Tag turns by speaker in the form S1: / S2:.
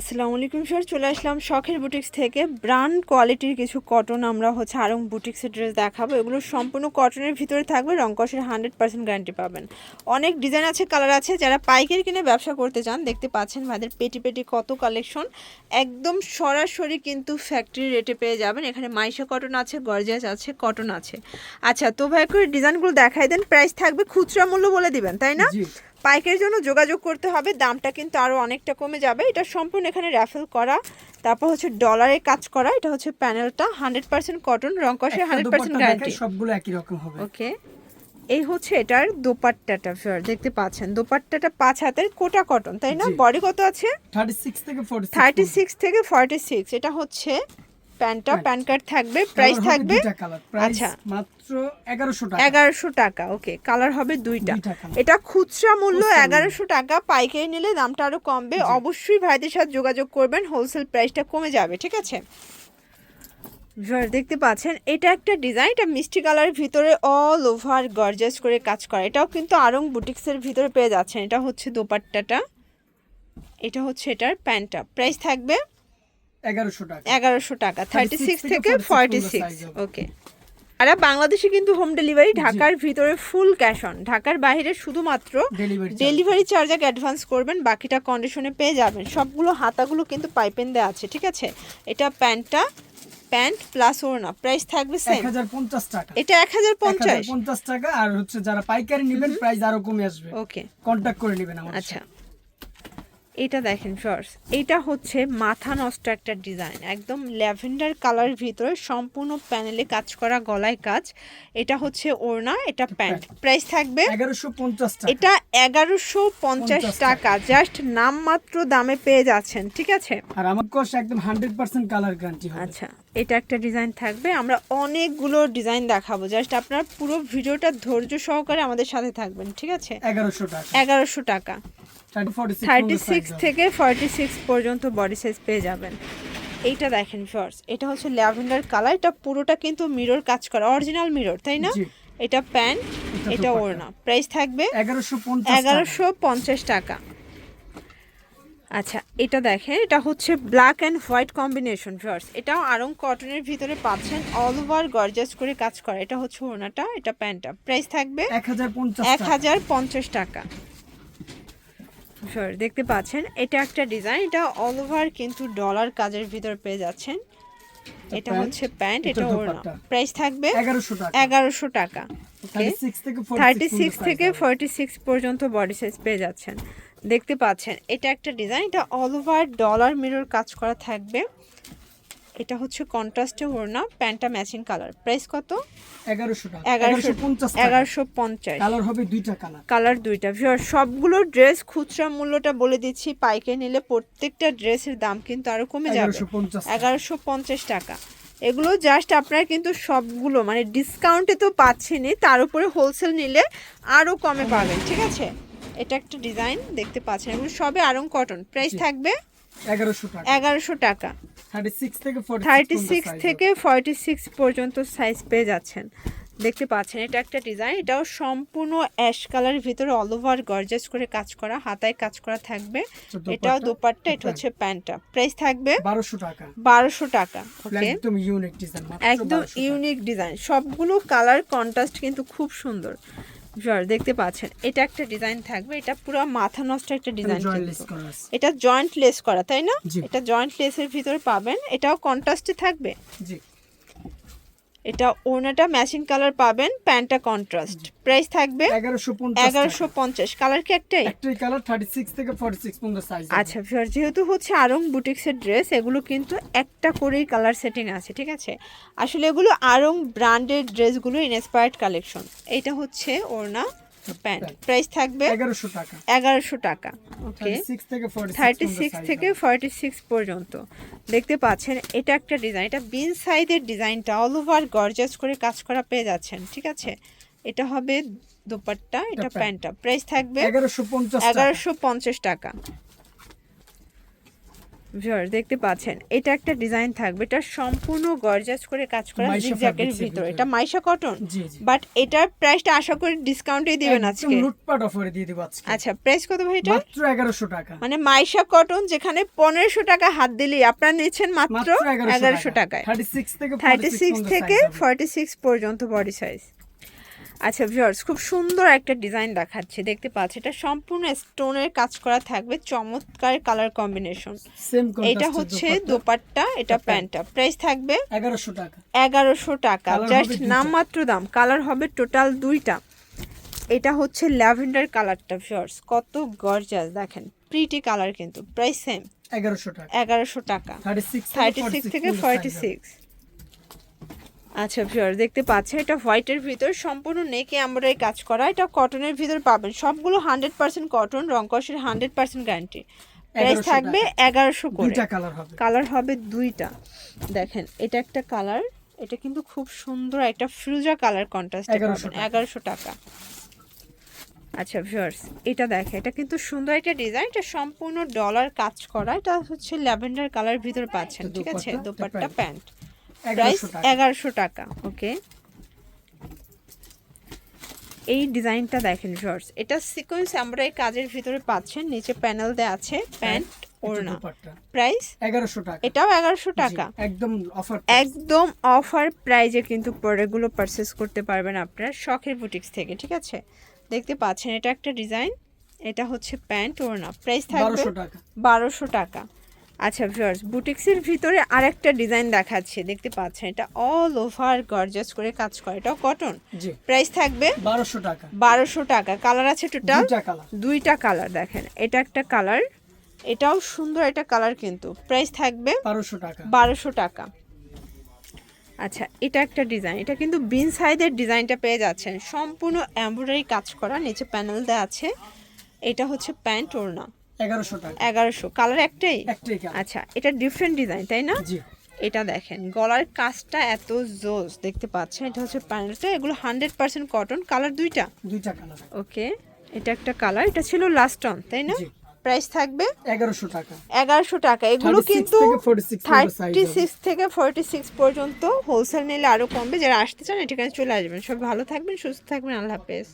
S1: আসসালামু আলাইকুম স্যার চলে আসলাম শখের বুটিক্স থেকে। ব্র্যান্ড কোয়ালিটির কিছু কটন আমরা হচ্ছে আরং বুটিক্সের ড্রেস দেখাবো। এগুলো সম্পূর্ণ কটনের ভিতরে থাকবে রংকসের হান্ড্রেড পার্সেন্ট গ্যারান্টি পাবেন। অনেক ডিজাইন আছে কালার আছে। যারা পাইকারি কিনে ব্যবসা করতে চান, দেখতে পাচ্ছেন ভাইদের পেটি পেটি কত কালেকশন একদম সরাসরি কিন্তু ফ্যাক্টরি রেটে পেয়ে যাবেন। এখানে মাইশা কটন আছে গর্জিয়াস আছে কটন আছে। আচ্ছা তো ভাই করে ডিজাইনগুলো দেখাই দেন। প্রাইস থাকবে খুচরা মূল্য বলে দিবেন, তাই না? পাইকের জন্য যোগাযোগ করতে হবে দামটা কিন্তু আরও অনেকটা কমে যাবে। এটা সম্পূর্ণ এখানে র্যাফেল করা। তারপর হচ্ছে ডলারে কাজ করা। এটা হচ্ছে প্যানেলটা হান্ড্রেড পার্সেন্ট কটন রং
S2: একটা
S1: হান্ড্রেড পার্সেন্ট গ্যারান্টি
S2: সবগুলো একই রকম হবে।
S1: ওকে এই হচ্ছে এটার দোপাট্টাটা ফিওর দেখতে পাচ্ছেন। দোপাট্টাটা পাঁচ হাতের কোটা কটন তাই না? বডি কত আছে?
S2: 36 থেকে 46
S1: থার্টি সিক্স থেকে ফর্টি সিক্স এটা হচ্ছে প্যান্টটা প্যান কার্ড থাকবে প্রাইস থাকবে। আচ্ছা।
S2: মাত্র 1100 টাকা।
S1: এগারোশো টাকা ওকে কালার হবে দুইটা। এটা খুচরা মূল্য এগারোশো টাকা পাইকারি নিলে দামটা আরও কমবে। অবশ্যই ভাইদের সাথে যোগাযোগ করবেন হোলসেল প্রাইসটা কমে যাবে ঠিক আছে? দেখতে পাচ্ছেন এটা একটা ডিজাইন এটা মিষ্টি কালারের ভিতরে অল ওভার গর্জাস করে কাজ করা। এটাও কিন্তু আরং বুটিক্সের ভিতরে পেয়ে যাচ্ছেন। এটা হচ্ছে দোপাট্টাটা। এটা হচ্ছে এটার প্যান্টটা প্রাইস থাকবে
S2: 1100 টাকা।
S1: এগারোশো টাকা থার্টি সিক্স
S2: থেকে
S1: থেকে
S2: 46
S1: ফর্টি সিক্স ওকে আর বাংলাদেশে কিন্তু হোম ডেলিভারি ঢাকার ভিতরে ফুল ক্যাশ অন ঢাকার বাইরে শুধুমাত্র
S2: ডেলিভারি
S1: চার্জ আগে অ্যাডভান্স করবেন বাকিটা কন্ডিশনে পেয়ে যাবেন। সবগুলো হাতাগুলো কিন্তু পাইপেন দেওয়া আছে ঠিক আছে? এটা প্যান্টটা প্যান্ট প্লাস ওড়না প্রাইস থাকবে সেম
S2: 1050 টাকা।
S1: এটা এক হাজার পঞ্চাশ?
S2: 1050 টাকা আর হচ্ছে যারা পাইকারি নেবেন প্রাইস আরও কমে আসবে।
S1: ওকে
S2: কন্টাক্ট করে নেবেন আমাদের
S1: আচ্ছা। এটা দেখেন ফার্স এটা হচ্ছে মাথা নষ্ট একটা ডিজাইন একদম ল্যাভেন্ডার কালার ভিতরে সম্পূর্ণ প্যানেলে কাজ করা গলায় কাজ এটা হচ্ছে ওড়না এটা প্যান্ট প্রাইস থাকবে এটা এগারোশো পঞ্চাশ টাকা জাস্ট নামমাত্র দামে পেয়ে যাচ্ছেন ঠিক আছে?
S2: আর আমার একদম 100% কালার গ্যারান্টি
S1: আচ্ছা এটা একটা ডিজাইন থাকবে আমরা অনেকগুলো ডিজাইন দেখাবো জাস্ট আপনার পুরো ভিডিওটা ধৈর্য সহকারে আমাদের সাথে থাকবেন ঠিক আছে?
S2: 1100 টাকা।
S1: এগারোশো টাকা।
S2: 46
S1: থার্টি সিক্স থেকে ফর্টি সিক্স পর্যন্ত বডি সাইজ পেয়ে যাবেন। এইটা দেখেন ফার্স এটা হচ্ছে ল্যাভেন্ডার কালার এটা পুরোটা কিন্তু মিরর কাজ করা অরিজিনাল মিরর তাই না? এটা প্যান্ট
S2: এটা
S1: ওড়না। প্রাইস থাকবে এগারোশো পঞ্চাশ টাকা। আচ্ছা এটা দেখেন এটা হচ্ছে ব্ল্যাক অ্যান্ড হোয়াইট কম্বিনেশন ফার্স এটাও আরং কটনের ভিতরে পাচ্ছেন অল ওভার গর্জাস করে কাজ করা। এটা হচ্ছে ওড়নাটা এটা প্যান্টটা। প্রাইস থাকবে
S2: 1050
S1: এক হাজার পঞ্চাশ টাকা। সরি দেখতে পাচ্ছেন এটা একটা ডিজাইন এটা অল ওভার কিন্তু ডলার কাজের ভিতর পেয়ে যাচ্ছেন। এটা হচ্ছে প্যান্ট
S2: এটা
S1: ওর ওড়না। প্রাইস থাকবে
S2: 1100 টাকা।
S1: এগারোশো টাকা ওকে
S2: 36 থেকে 46
S1: থার্টি সিক্স থেকে ফর্টি সিক্স পর্যন্ত বডি সাইজ পেয়ে যাচ্ছেন। দেখতে পাচ্ছেন এটা একটা ডিজাইন এটা অল ওভার ডলার মিরর কাজ করা থাকবে। এটা হচ্ছে কন্ট্রাস্টে ওড়না প্যান্টটা ম্যাচিং কালার। প্রাইস কত?
S2: 1100 টাকা।
S1: এগারোশো
S2: 1150 টাকা।
S1: এগারোশো পঞ্চাশ।
S2: কালার হবে দুইটা কালার।
S1: কালার দুইটা। ভিউয়ার সবগুলো ড্রেস খুচরা মূল্যটা বলে দিচ্ছি। পাইকে নিলে প্রত্যেকটা ড্রেসের দাম কিন্তু আরও কমে যাবে। এগারোশো পঞ্চাশ টাকা। এগুলো জাস্ট আপনারা কিন্তু সবগুলো মানে ডিসকাউন্টে তো পাচ্ছেনই তার উপরে হোলসেল নিলে আরও কমে পাবেন ঠিক আছে? এটা একটা ডিজাইন দেখতে পাচ্ছেন। এগুলো সবে আরং কটন প্রাইস থাকবে
S2: 1100 টাকা
S1: এগারোশো টাকা।
S2: 36 থেকে 46
S1: থার্টি সিক্স থেকে ফর্টি সিক্স পর্যন্ত সাইজ পেয়ে যাচ্ছেন। দেখতে পাচ্ছেন এটা একটা ডিজাইন এটাও সম্পূর্ণ অ্যাশ কালারের ভিতরে অল ওভার গর্জাস করে কাজ করা হাতায় কাজ করা থাকবে। এটাও
S2: দোপাট্টা,
S1: এটা হচ্ছে প্যান্টটা। প্রাইস থাকবে
S2: 1200 টাকা।
S1: বারোশো টাকা ওকে
S2: একদম ইউনিক ডিজাইন
S1: একদম ইউনিক ডিজাইন সবগুলো কালার কন্ট্রাস্ট কিন্তু খুব সুন্দর। ভিউয়ার দেখতে পাচ্ছেন। এটা একটা ডিজাইন থাকবে এটা পুরো মাথা নষ্ট একটা ডিজাইন এটা জয়েন্ট লেস করা তাই না? এটা জয়েন্ট লেসের ভিতরে পাবেন এটাও কন্ট্রাস্টে থাকবে?
S2: জি।
S1: এটা ওনাটা ম্যাচিং কালার পাবেন প্যান্টটা কন্ট্রাস্ট প্রাইস থাকবে
S2: 1150
S1: এগারোশো পঞ্চাশ। কালার কি একটাই?
S2: একটাই কালার 36 থেকে 46 পর্যন্ত সাইজ
S1: আচ্ছা ভিউয়ার যেহেতু হচ্ছে আরং বুটিক্সের ড্রেস এগুলো কিন্তু একটা করেই কালার সেটিং আছে ঠিক আছে? আসলে এগুলো আরং ব্র্যান্ডের ড্রেসগুলো ইনস্পায়ার্ড কালেকশন এটা হচ্ছে ওড়না। প্যান্ট। প্রাইস থাকবে
S2: এগারোশো টাকা।
S1: এগারোশো টাকা ওকে।
S2: 36 থেকে
S1: থার্টি সিক্স থেকে ফর্টি সিক্স পর্যন্ত। দেখতে পাচ্ছেন এটা একটা ডিজাইন এটা বিন সাইডের ডিজাইনটা অল ওভার গর্জাস করে কাজ করা পেয়ে যাচ্ছেন ঠিক আছে? এটা হবে দোপাট্টা এটা প্যান্টটা। প্রাইস থাকবে
S2: 1150 টাকা।
S1: এগারোশো পঞ্চাশ টাকা। ভিউয়ার দেখতে পাচ্ছেন। এটা একটা ডিজাইন থাকবে। এটা সম্পূর্ণ গর্জাস করে কাজ করা জিগজ্যাগের ভিতরে। এটা মাইশা কটন বাট এটার প্রাইসটা আশা করি ডিসকাউন্টেই দিবেন
S2: একদম
S1: আজকে।
S2: লুটপাট অফারে দিয়ে দিব আজকে।
S1: আচ্ছা প্রাইস কত ভাই এটা?
S2: মাত্র এগারোশো টাকা।
S1: মানে মাইশা কটন যেখানে পনেরোশো টাকা হাত দিলে আপনারা নিচ্ছেন মাত্র
S2: মাত্র
S1: এগারোশো টাকায়।
S2: থার্টি সিক্স থেকে
S1: থার্টি
S2: 46
S1: সিক্স
S2: পর্যন্ত
S1: থেকে
S2: size হবে।
S1: ফর্টি সিক্স পর্যন্ত বডি সাইজ আচ্ছা ভিউয়ার্স খুব সুন্দর একটা ডিজাইন দেখাচ্ছে দেখতে পাচ্ছি। এটা সম্পূর্ণ স্টোনের কাজ করা থাকবে চমৎকার কালার কম্বিনেশন এটা হচ্ছে দোপাট্টা। এটা প্যান্টটা। প্রাইস থাকবে
S2: এগারোশো টাকা।
S1: এগারোশো টাকা। জাস্ট। নামমাত্র দাম কালার হবে টোটাল দুইটা। এটা হচ্ছে ল্যাভেন্ডার কালারটা ভিউয়ার্স কত গর্জাস দেখেন প্রিটি কালার কিন্তু। প্রাইস সেম
S2: এগারোশো টাকা।
S1: এগারোশো টাকা।
S2: থার্টি সিক্স
S1: থেকে ফর্টি সিক্স আচ্ছা ভিউয়ার দেখতে পাচ্ছেন এটা হোয়াইটের ভিতর সম্পূর্ণ নেকে আমরা এই কাজ করা। এটা কটনের ভিতর পাবেন। সবগুলো হান্ড্রেড পার্সেন্ট কটন রংকসের হান্ড্রেড পার্সেন্ট গ্যারান্টি প্রাইস থাকবে এগারোশো করে।
S2: কালার হবে।
S1: কালার হবে দুইটা। দেখেন এটা একটা কালার এটা কিন্তু খুব সুন্দর একটা ফ্রুজা কালার কন্ট্রাস্ট এগারোশো টাকা। আচ্ছা ভিউয়ার্স এটা দেখে এটা কিন্তু সুন্দর একটা ডিজাইন এটা সম্পূর্ণ ডলার কাজ করা। এটা হচ্ছে ল্যাভেন্ডার কালার ভিতর পাচ্ছেন ঠিক আছে?
S2: দোপাট্টা
S1: প্যান্ট। প্রাইস
S2: এগারোশো টাকা।
S1: ওকে। এই ডিজাইনটা দেখেন শর্টস এটা সিকোয়েন্স আমরা এই কাজের ভিতরে পাচ্ছেন নিচে প্যানেল দেওয়া আছে প্যান্ট ওড়না। প্রাইস?
S2: এগারোশো টাকা।
S1: এটাও এগারোশো টাকা।
S2: একদম অফার
S1: একদম অফার প্রাইজে কিন্তু প্রোডাক্টগুলো পারচেস করতে পারবেন আপনারা শখের বুটিক্স থেকে ঠিক আছে? দেখতে পাচ্ছেন এটা একটা ডিজাইন এটা হচ্ছে প্যান্ট ওড়না। প্রাইস থাকবে
S2: বারোশো টাকা।
S1: বারোশো টাকা। আচ্ছা ভিউয়ার্স বুটিক্সের ভিতরে আরেকটা ডিজাইন দেখাচ্ছে। দেখতে পাচ্ছেন এটা অল ওভার গর্জাস করে কাজ করে। এটাও কটন
S2: জি।
S1: প্রাইস থাকবে
S2: বারোশো টাকা।
S1: বারোশো টাকা। কালার আছে টোটাল
S2: দুইটা কালার
S1: দুইটা কালার দেখেন। এটা একটা কালার এটাও সুন্দর একটা কালার কিন্তু। প্রাইস থাকবে
S2: বারোশো টাকা।
S1: বারোশো টাকা। আচ্ছা এটা একটা ডিজাইন এটা কিন্তু বিন সাইডের ডিজাইনটা পেয়ে যাচ্ছেন। সম্পূর্ণ এমব্রয়ডারি কাজ করা নিচে প্যানেল দেওয়া আছে। এটা হচ্ছে প্যান্ট ওড়না।
S2: এগারোশো টাকা।
S1: এগারোশো। কালার একটাই?
S2: একটাই
S1: আচ্ছা এটা ডিফারেন্ট ডিজাইন তাই না?
S2: জি।
S1: এটা দেখেন গলার কাজটা এত জোস দেখতে পাচ্ছেন? এটা হচ্ছে প্যানেলটা এগুলো হান্ড্রেড পার্সেন্ট কটন কালার দুইটা?
S2: দুইটা কালার
S1: ওকে এটা একটা কালার এটা ছিল লাস্ট অন তাই না? প্রাইস থাকবে?
S2: এগারোশো টাকা।
S1: এগারোশো টাকা। এগুলো কিন্তু
S2: থেকে 46
S1: থার্টি সিক্স থেকে ফোরটি সিক্স পর্যন্ত হোলসেল নিলে আরও কমবে। যারা আসতে চান এখানে চলে আসবেন। সব ভালো থাকবেন সুস্থ থাকবেন। আল্লাহ হাফেজ।